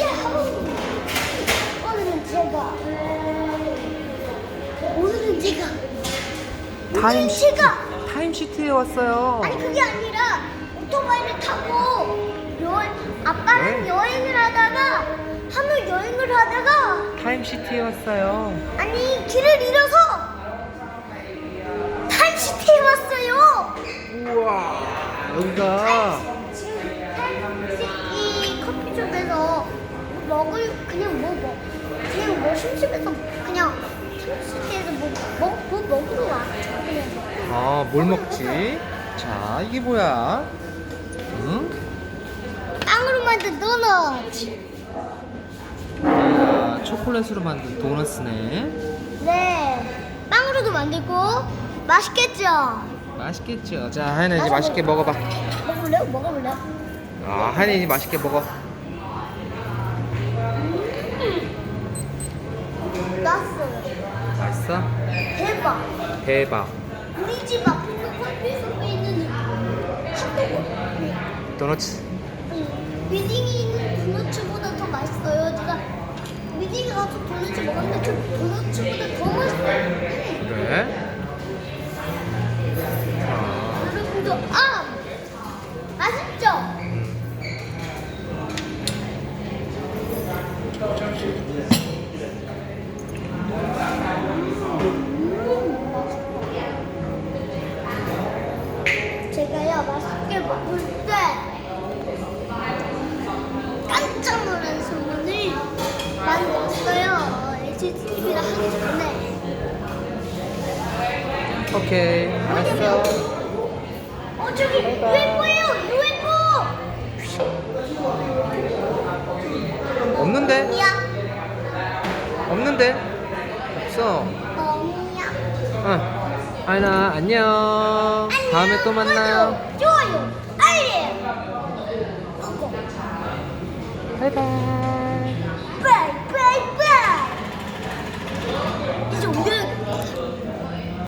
야호! 오늘은 제가 제가 오늘은 타임시티 제가 타임시티에 왔어요. 아니 그게 아니라 오토바이를 타고 여행 아빠랑 네. 여행을 하다가 하물 여행을 하다가 타임시티에 왔어요. 아니 길을 잃어서 타임시티에 왔어요. 우와 여기가 타임시티 커피숍에서 뭐 먹을 그냥 뭐 먹, 그냥 뭐 심심해서 그냥 타임시티에서 뭐, 뭐, 뭐 먹으러 와. 그냥. 아 뭘 먹지? 자 이게 뭐야? 응? 빵으로 만든 도넛. 아, 초콜릿으로 만든 도넛이네. 네. 빵으로도 만들고 맛있겠죠? 맛있겠죠. 자 하연아 이제 맛있게 먹어봐. 먹을래요? 먹어볼래요? 아 하연이 이제 맛있게 먹어. 났어요. 맛있어? 대박. 대박. 우리 집 앞에 있는 커피숍에 있는 핫도그. 도넛. 위딩이 있는 도넛보다 더 맛있어요. 제가 위딩이 가서 도넛 먹었는데 저 도넛보다 더 맛있어요. 그래? 맛있게 먹을 때 깜짝 놀란 소문을 만들었어요. HTV를 하기 전에. 오케이. 알았어. 어 저기 UFO예요 UFO 없는데? 미야 없는데? 없어. 어미야 응. 하연아 안녕. 다음에 또 만나요. 좋아요 알림 바이바이.